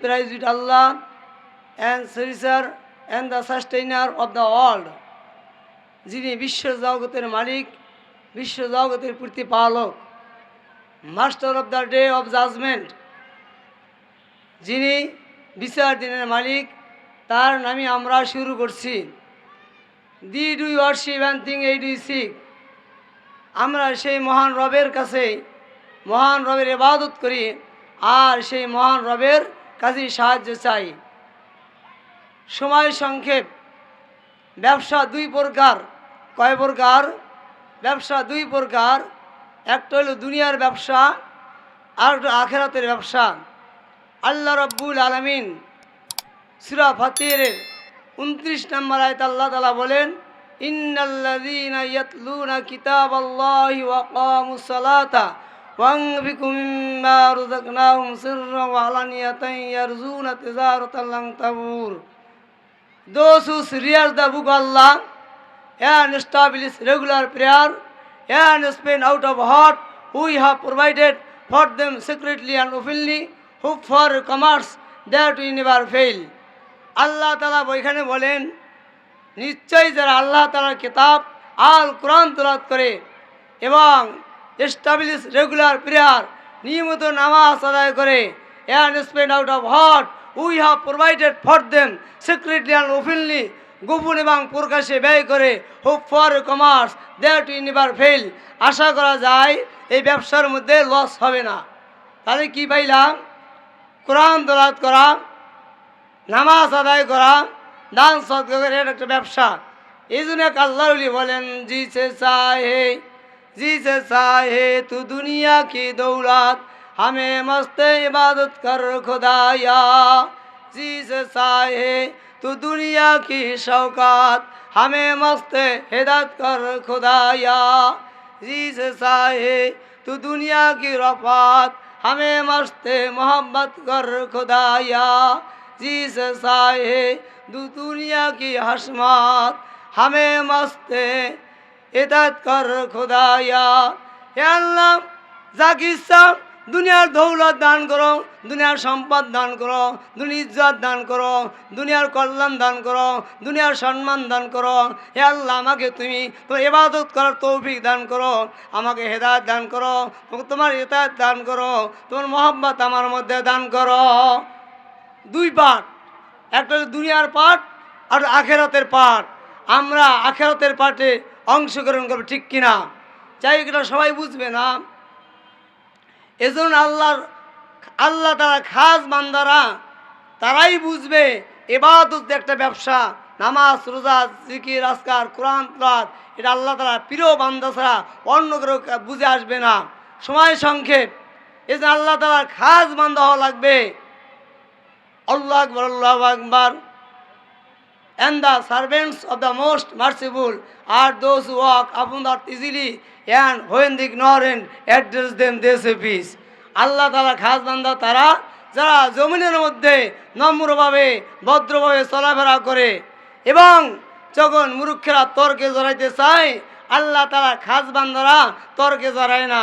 praise with Allah and Caesar and the sustainer of the world, যিনি বিশ্ব জগতের মালিক, বিশ্ব জগতের প্রতিপালক master of the day of judgement যিনি বিচার দিনের মালিক, তার নামে আমরা শুরু করছি। Thee do worship and thing এই ডু সিক আমরা সেই মহান রবের কাছে মহান রবের ইবাদত করি, আর সেই মহান রবের কাছে সাহায্য চাই। সময় সংক্ষেপ। ব্যবসা দুই প্রকার। কয় প্রকার? ব্যবসা দুই প্রকার। একটা হলো দুনিয়ার ব্যবসা, আর একটা আখেরাতের ব্যবসা। আল্লাহ রব্বুল আলমিন সুরা ফাতিরের উনত্রিশ নম্বর আয়ত আল্লাহ তালা বলেন, ইন্নাল্লাযীনা ইয়াতলুনা কিতাবাল্লাহি ওয়া কামুস সালাতা وانفقوا مما رزقناهم سرا وعلانية يرجون تجارة لن تبور Those who read the book of Allah and establish regular prayer and spend out of heart we have provided for them secretly and openly hope for commerce that we never fail. আল্লাহ তালা ওইখানে বলেন নিশ্চয়ই যারা আল্লাহ তালার কিতাব আল কোরআন তোলাত করে এবং এস্টাবলিশ রেগুলার প্রেয়ার নিয়মিত নামাজ আদায় করে and spend out of what we have provided for them secretly and openly গোপন এবং প্রকাশে ব্যয় করে hope for commerce that we never fail আশা করা যায়, এই ব্যবসার মধ্যে লস হবে না। তাহলে কি পাইলাম? কোরআন দলাত করা, নামাজ আদায় করা, দান সৎকার এটা একটা ব্যবসা। এই জন্য এক বলেন জি সে চাহে जिसे चाहे तू दुनिया की दौलत हमें मस्त इबादत कर खुदाया जिसे चाहे तू दुनिया की शौकात हमें मस्त हिदत कर खुदाया जिसे चाहे तू दुनिया की रफात हमें मस्त मोहब्बत कर खुदाया जिस साहे दू दुनिया की हसमात हमें मस्त এদাত কর খোদায়া। হে আল্লাহ যাকে ইচ্ছা দুনিয়ার দৌলত দান করো, দুনিয়ার সম্পদ দান করো, দুনিয়ার ইজ্জত দান করো, দুনিয়ার কল্যাণ দান করো, দুনিয়ার সম্মান দান করো। হে আল্লাহ, আমাকে তুমি তোমার এবাদত করার তৌফিক দান করো, আমাকে হেদায়ত দান করো তোমার হেদায়ত দান করো, তোমার মোহাম্মত আমার মধ্যে দান করো। দুই পাঠ, একটা দুনিয়ার পাঠ, আর আখেরাতের পাঠ। আমরা আখেরাতের পাঠে অংশগ্রহণ করব, ঠিক কিনা? চাই এটা সবাই বুঝবে না। এজন্য আল্লাহর, আল্লাহ তারা খাস বান্দারা, তারাই বুঝবে এবাদত একটা ব্যবসা, নামাজ, রোজা, জিকির, আজকার, কোরআন তলাত এটা আল্লাহ তারা প্রিয় বান্দা ছাড়া অন্য কেউ বুঝে আসবে না। সময় সংক্ষেপ। এই আল্লাহ তালার খাস বান্দা হওয়া লাগবে। আল্লাহ আকবর আল্লাহ আকবর। And the servants of the most merciful are those who walk upon the easily and when the ignorant address them they say peace. আল্লাহ তালা খাস বান্দা তারা যারা জমিনের মধ্যে নম্রভাবে, ভদ্রভাবে চলাফেরা করে এবং যখন মুরুক্ষেরা তর্কে জড়াইতে চায়, আল্লাহ তালা খাস বান্দারা তর্কে জড়ায় না।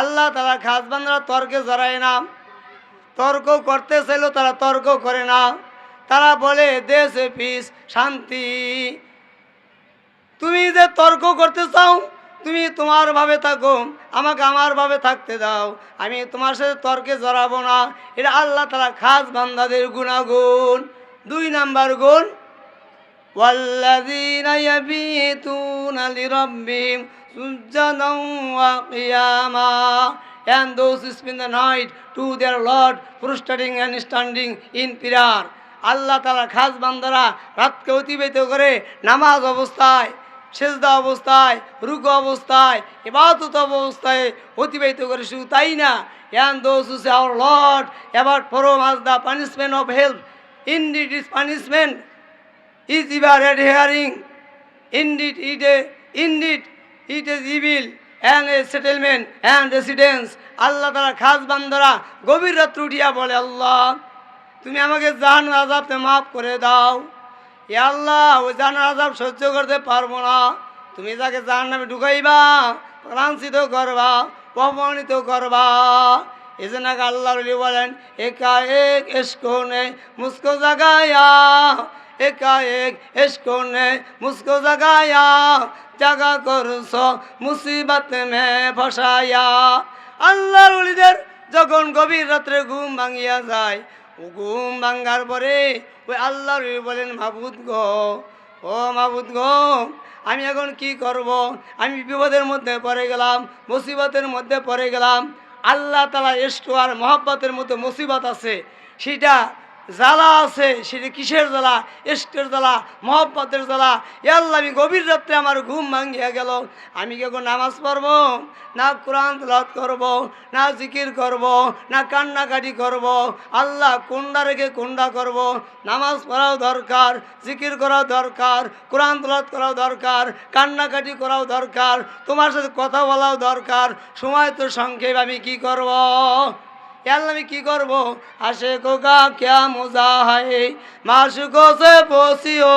আল্লাহ তালা খাস বান্দারা তর্কে জড়ায় না। তর্ক করতে চাইলেও তারা তর্ক করে না। তারা বলে দেশে পিস শান্তি তুমি যে তর্ক করতে চাও তুমি তোমার ভাবে থাকো আমাকে আমার ভাবে থাকতে দাও আমি তোমার সাথে তর্কে জড়াবো না এটা আল্লাহ তারা খাস বান্দাদের গুণাগুণ দুই নাম্বার গুণ والذين يبيتون لربهم سجدا وقياما and those who spend the night to their Lord prostrating and standing in prayer Allah Taala খাস বান্দারা রাতকে অতিবাহিত করে নামাজ অবস্থায়, সেজদা অবস্থায়, রুকু অবস্থায় এবারত অবস্থায় অতিবাহিত করে। শুধু তাই না এন দোষ হুসে আওয়ার লট এবার from us the punishment of hell indeed is punishment is ever adhering indeed it a indeed it is evil and a settlement and residence Allah Taala খাস বান্দারা গভীর রাত্রুটিয়া বলে, আল্লাহ তুমি আমাকে জান আজাবতে মাফ করে দাও। এ আল্লাহ, ওই জান আজাব সহ্য করতে পারব না। তুমি যাকে জান নামে ঢুকাইবা লাঞ্ছিত করবা, অপমানিত করবা। এই জন্য আল্লাহ বলেন একা এক এসকো নে মুস্কো জাগায়া একা এক এসকো নে মুস্কো জাগায়া, জাগা করছ, মুসিবত মে ফসায়া। আল্লাহর ওলিদের যখন গভীর রাত্রে ঘুম ভাঙিয়া যায় ঘুম ভাঙ্গার পরে ওই আল্লাহর ওলি বলেন, মাবুদ গ, ও মাবুদ গ, আমি এখন কি করব? আমি বিপদের মধ্যে পড়ে গেলাম, মুসিবতের মধ্যে পড়ে গেলাম। আল্লাহ তালা এসকো আর মহাব্বতের মধ্যে মুসিবত আছে। সেটা জ্বালা আছে, সেটা কিসের জ্বালা? এস্কের জ্বালা, মহব্বতের জ্বালা। আল্লাহ, আমি গভীর রাত্রে আমার ঘুম ভাঙিয়া গেল। আমি কি এখন নামাজ পড়ব? না কোরআন তলাত করব? না জিকির করব? না কান্নাকাটি করব? আল্লাহ কোনটা রেখে কোনটা করব। নামাজ পড়াও দরকার, জিকির করাও দরকার, কোরআন তলাত করাও দরকার, কান্নাকাটি করাও দরকার, তোমার সাথে কথা বলাও দরকার। সময় তো সংক্ষেপ, আমি কি করব? আমি কি করব? আশে কোকা ক্যা মজা হয় মাসুকো সে পসিও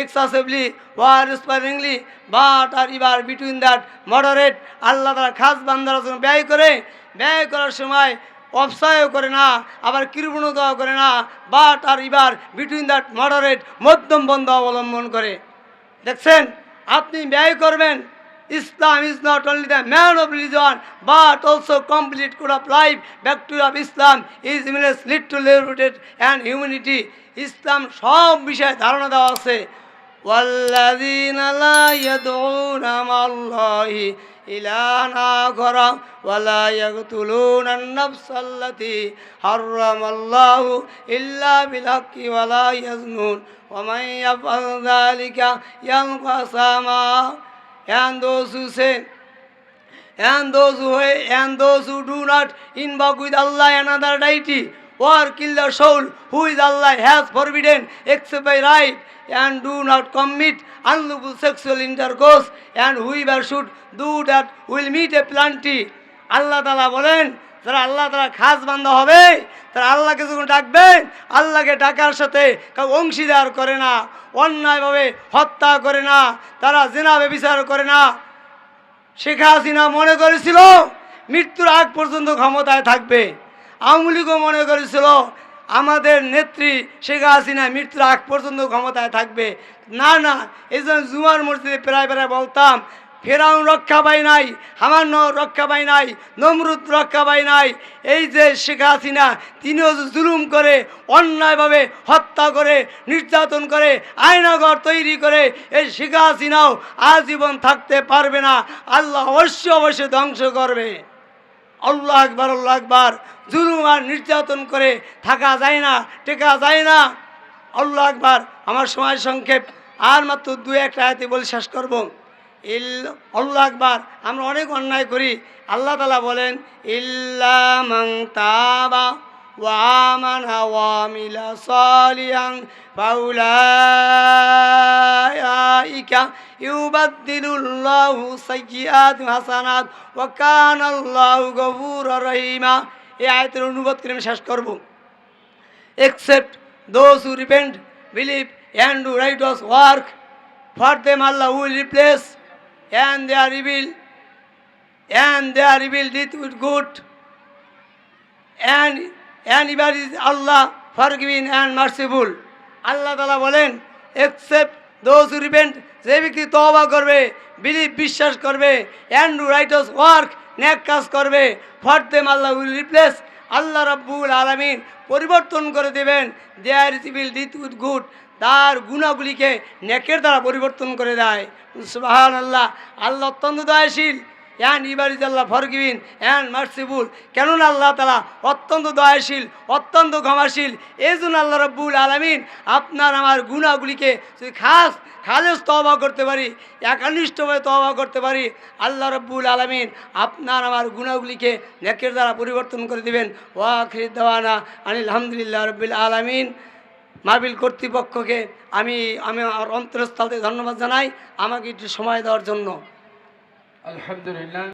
excessively or sparingly but are ever between that moderate Allah তারা খাস বান্দার জন্য ব্যয় করে, ব্যয় করার সময় অপসায়ও করে না, আবার কৃপণতাও করে না but are ever between that moderate মধ্যম বন্ধ অবলম্বন করে। দেখছেন? আপনি ব্যয় করবেন Islam is not only the man of religion but also complete code of life back to of Islam is means lead to liberated and humanity ইসলাম সব বিষয়ে ধারণা দেওয়া আছে والذين لا يدعون مع الله إلها آخر ولا يقتلون النفس التي حرم الله إلا بالحق ولا يزنون ومن يفعل ذلك يلقى ساما and those who say and those who hate, and those who do not invoke with Allah another deity or kill the soul who is Allah has forbidden except by right and do not commit unlawful sexual intercourse and whoever should do that will meet a plenty আল্লাহ তালা বলেন যারা আল্লাহ তারা খাস বান্ধা হবে, তারা আল্লাহকে যখন ডাকবে, আল্লাহকে ডাকার সাথে কেউ অংশীদার করে না, অন্যায়ভাবে হত্যা করে না, তারা জেনা বিচার করে না। শেখ হাসিনা মনে করেছিল মৃত্যুর আগ পর্যন্ত ক্ষমতায় থাকবে। আওয়ামী লীগও মনে করেছিল আমাদের নেত্রী শেখ হাসিনা মৃত্যুর আগ পর্যন্ত ক্ষমতায় থাকবে। না না, এই জন্য জুমার মসজিদে প্রায় প্রায় বলতাম ফেরাউন রক্ষা পাই নাই হামান্ন রক্ষা পাই নাই, নমরুদ রক্ষা পাই নাই। এই যে শেখ হাসিনা, তিনিও জুলুম করে, অন্যায়ভাবে হত্যা করে, নির্যাতন করে আয়নাগর তৈরি করে, এই শেখ হাসিনাও আজীবন থাকতে পারবে না। আল্লাহ অবশ্যই অবশ্যই ধ্বংস করবে। আল্লাহ আকবার আল্লাহ আকবার। জুলুম আর নির্যাতন করে থাকা যায় না, টেকা যায় না। আল্লাহ আকবার। আমার সময় সংক্ষেপ। আর মাত্র দু একটা আয়াতে বলে, শেষ করব। ইল আল্লাহ আকবার। আমরা অনেক অন্যায় করি। আল্লাহ তালা বলেন ইল্লামং তাবা ওয়ামিলা সলিয়াং রহিমা। এই আয়তের অনুবাদ করে আমি শেষ করব। Except those who repent believe and do right work for them Allah will replace and they are evil and they are evil deed with good. And ever is Allah forgiving and merciful. Allah Taala বলেন except those repent যে ব্যক্তি তওবা করবে believe বিশ্বাস করবে and do rights work ন্যাক কাজ করবে for them Allah will replace Allah রব্বুল আলমিন পরিবর্তন করে দেবেন। দেয়ার সিভিল উইথ গুড তার গুণাগুলিকে নেকের দ্বারা পরিবর্তন করে দেয়। সুবাহান আল্লাহ আল্লাহ অত্যন্ত দয়াশীল। And ever is Allah, forgiving and merciful. কেননা আল্লাহ তালা অত্যন্ত দয়াশীল, অত্যন্ত ক্ষমাশীল এই জন্য আল্লাহ রব্বুল আলমিন আপনার আমার গুণাগুলিকে যদি খাস খালেজ তবা করতে পারি, একানিষ্ঠভাবে তবা করতে পারি, আল্লাহ রব্বুল আলমিন আপনার আমার গুণাগুলিকে নেকের দ্বারা পরিবর্তন করে দিবেন। ওয়াখির দেওয়ানা আনিল আলহামদুলিল্লাহ রব্বুল আলমিন। মার্বিল কর্তৃপক্ষকে আমি আমি আমার অন্তরস্থল থেকে ধন্যবাদ জানাই। আমাকে একটু সময় দেওয়ার জন্য। আলহামদুলিল্লাহ